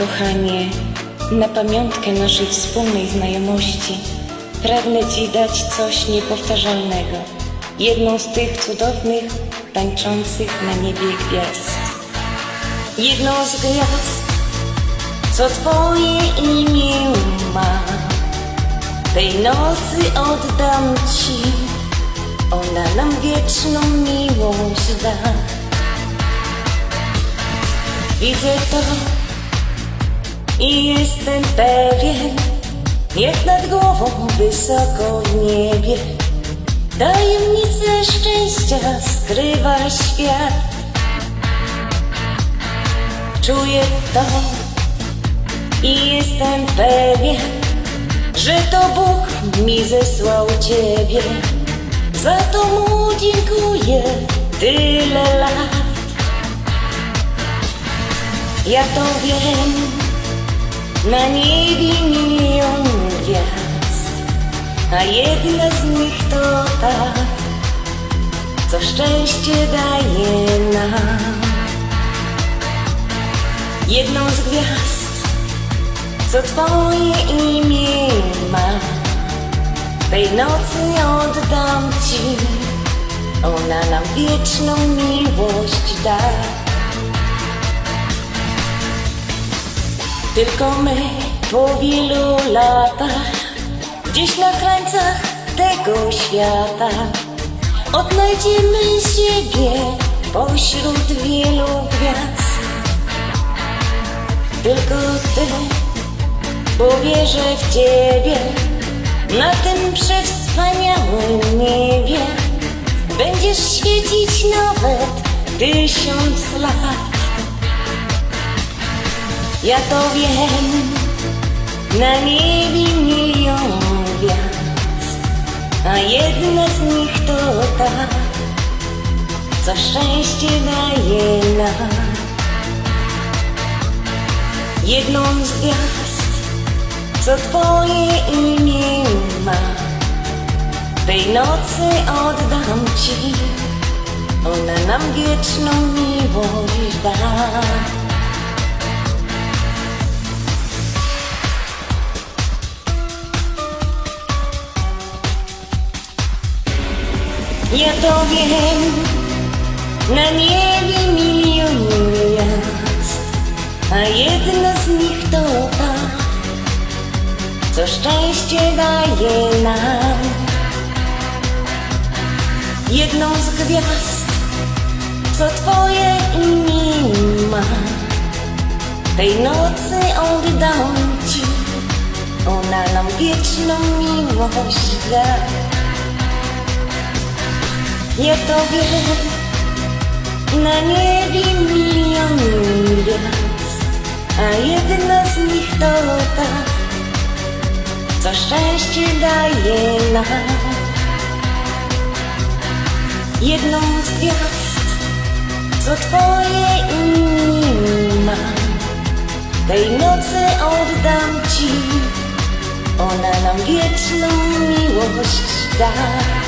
Kochanie, na pamiątkę naszej wspólnej znajomości pragnę Ci dać coś niepowtarzalnego. Jedną z tych cudownych, tańczących na niebie gwiazd. Jedną z gwiazd, co Twoje imię ma. Tej nocy oddam Ci, ona nam wieczną miłość da. Widzę to i jestem pewien, jak nad głową wysoko w niebie. Tajemnice szczęścia skrywa świat. Czuję to i jestem pewien, że to Bóg mi zesłał Ciebie. Za to Mu dziękuję tyle lat. Ja to wiem, na niebie milion gwiazd, a jedna z nich to ta, co szczęście daje nam. Jedną z gwiazd, co Twoje imię ma, tej nocy oddam Ci, ona nam wieczną miłość da. Tylko my po wielu latach Gdzieś na krańcach tego świata Odnajdziemy siebie pośród wielu gwiazd. Tylko Ty, bo wierzę w Ciebie Na tym przewspaniałym niebie. Będziesz świecić nawet tysiąc lat ja to wiem, na niebie milion gwiazd, a jedna z nich to ta, co szczęście daje nam. Jedną z gwiazd, co Twoje imię ma, tej nocy oddam Ci, ona nam wieczną miłość da. Ja to wiem, na niebie milion gwiazd, a jedna z nich to ta, co szczęście daje nam. Jedną z gwiazd, co Twoje imię ma, tej nocy oddam Ci, ona nam wieczną miłość da. Ja to wiem, na niebie milion gwiazd, a jedna z nich to ta, co szczęście daje nam. Jedną z gwiazd, co Twoje imię ma, tej nocy oddam Ci, ona nam wieczną miłość da.